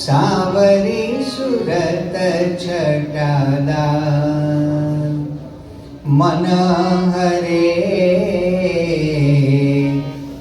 सावरी सुरत छटादा मन हरे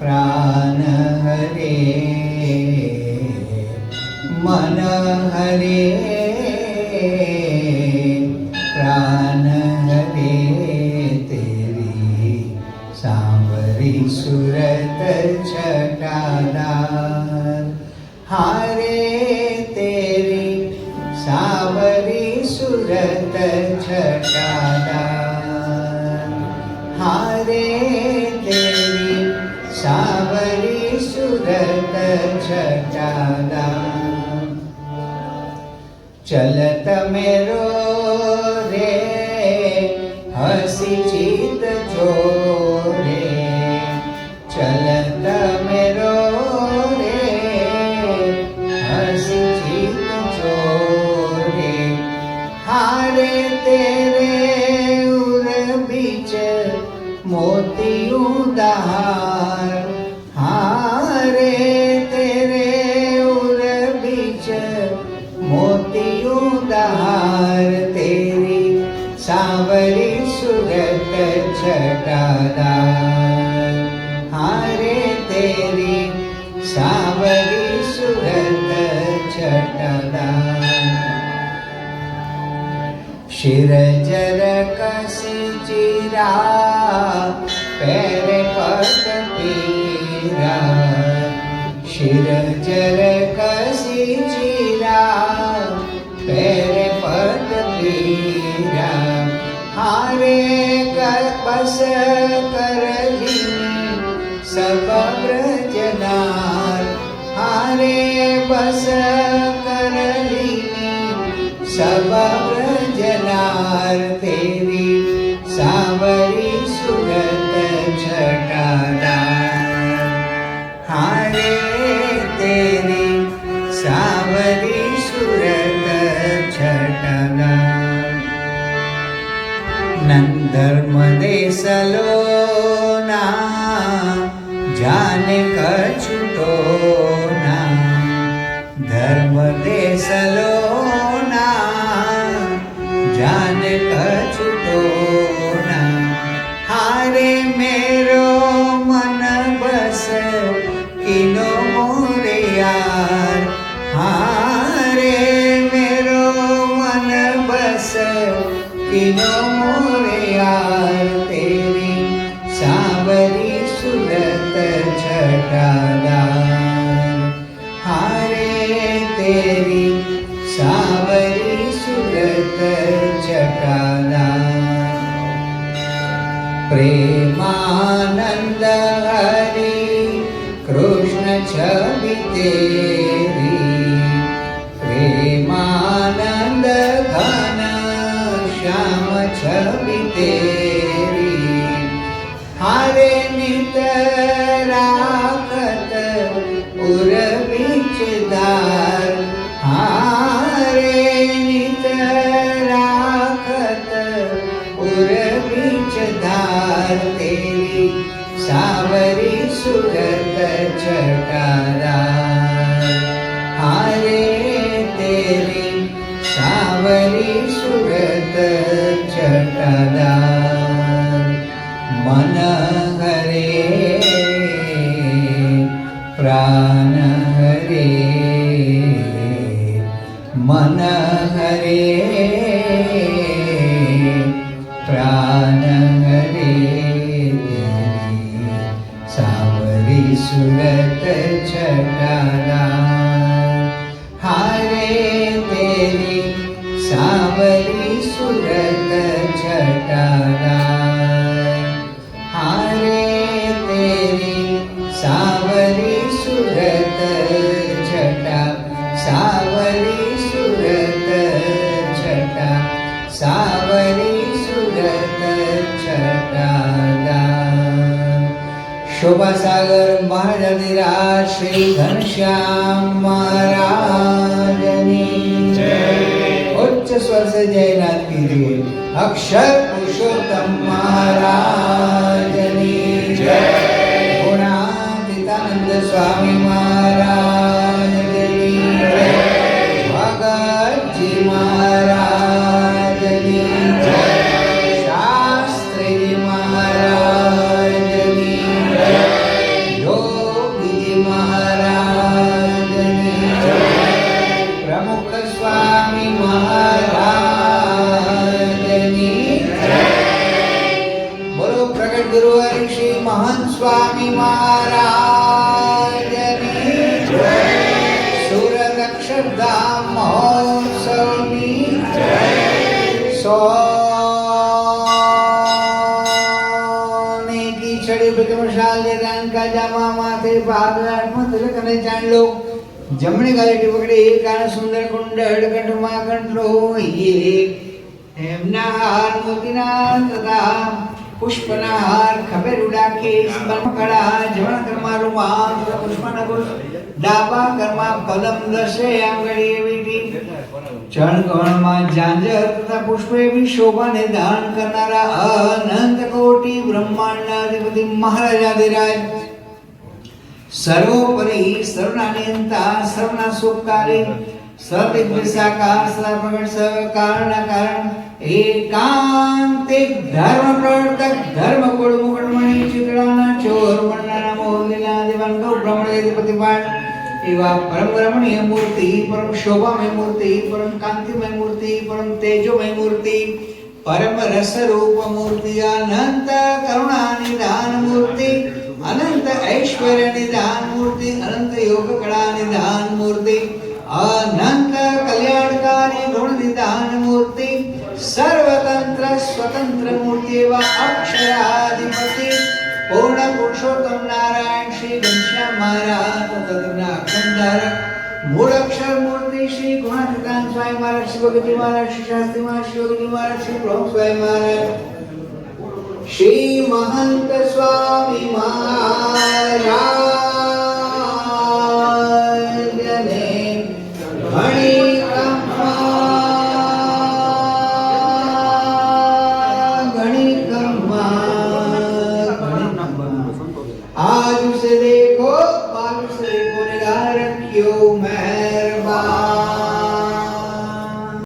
प्राण हरे मन हरे सुरत छटादार हारे तेरी सावरी सुरत छटादार चलत मेरो रे हसी हारे तेरे उर बीच मोतियों दहार हारे तेरे उर बीच मोतियों दहार तेरी सावरी सुरत छटादार हारे तेरी सावरी सुरत छटादार શિર જર કસી ચિરા, પેર પગ પીરા. શિર જર કસી ચિરા, પેર પગ પીરા. હારે બસ કરલી સબ પ્રજના હારે બસ देवी सावरी सा सुर हरे ते सा सुर धर्म देसलो न जानकुतोना धर्म देसलो न जाने किनो मोरे यार तेरी सावरी सुरत छटादार। हारे तेरी सावरी सुरत छटादार। प्रेमानंद हरि कृष्ण छवि तेरी श्याम छवि तेरी हारे नित राखत उर बीचदार हारे नित राखत उर बीचदार तेरी सावरी सुरत छटादार हारे तेरी सावरी सुरत दा मन हरे प्राण हरे। सावरि सुरत छादा हरे ते सावरि શોભાસાગર મહારાજની રાજ, શ્રી ઘનશ્યામ મહારાજની. જય ઉચ્ચ સ્વર સે જયનાથ કીધુએ અક્ષર પુરુષોત્તમ મહારાજની. જય ગુણાતીતાનંદ સ્વામી મહારાજની. જય ભગતજી મહારાજ स्वामी महाराजनी બોલો પ્રગટ ગુરુ હરિ શ્રી મહંત સ્વામી મહારાજની જય સુરત અક્ષરધામ મહોત્સવની જય સોને કી છડી પ્રથમશાલ જે દાન કા જામા માથે ભાગ આઠમો તિલક અને ચાંદલો જમણી ગાલેટી પકડી કાન સુંદર કુંડળ કંઠમાં કંઠલો એ એમના હાર મોતીના તથા પુષ્પના હાર ખભે રૂડા કેસ બર્મકળા જમણા કરમાં રૂમાલ પુષ્પના ગુલ ડાબા કરમા પદમ દશે એવી ચણ ચણગણમાં જાંજર તથા પુષ્પે એવી શોભાને દાન કરનારા અનંત કોટી બ્રહ્માંડના અધિપતિ મહારાજાધિરાજ સર્વોપરી સર્વના નિયંતા સર્વના સુખકારી સર્વિદ્વિસાકાર સર્વગણ સર્વકારના કારણ એકાંતિક ધર્મ પ્રવર્તક ધર્મ કુળ મુકટમણી ચિત્રાના ચોર વર્ણના મોહલીલા દેવાન ગૌ બ્રહ્મણ પ્રતિપાળ એવા પરમ રમણીય મૂર્તિ પરમ શોભામય મૂર્તિ પરમ કાંતિમય મૂર્તિ પરમ તેજોમય મૂર્તિ પરમ રસ રૂપ મૂર્તિ અનંત કરુણા નિદાન મૂર્તિ अनंत ऐश्वर निधान मूर्ती अनंत योग कला निधान मूर्ती अनंत कल्याणकारी गुण निधान मूर्ती सर्वतंत्र स्वतंत्र मूर्ती व अक्षराधिपती पूर्ण पुरुषोत्तम नारायण श्री घनश्याम महाराज अखंडार मूळ अक्षर मूर्ती श्री गुणाधिकांत स्वामी महाराज शिवगती महाराज श्री शास्त्री महाराज शिवगती महाराज श्री प्रमुख શ્રી स्वामी સ્વામી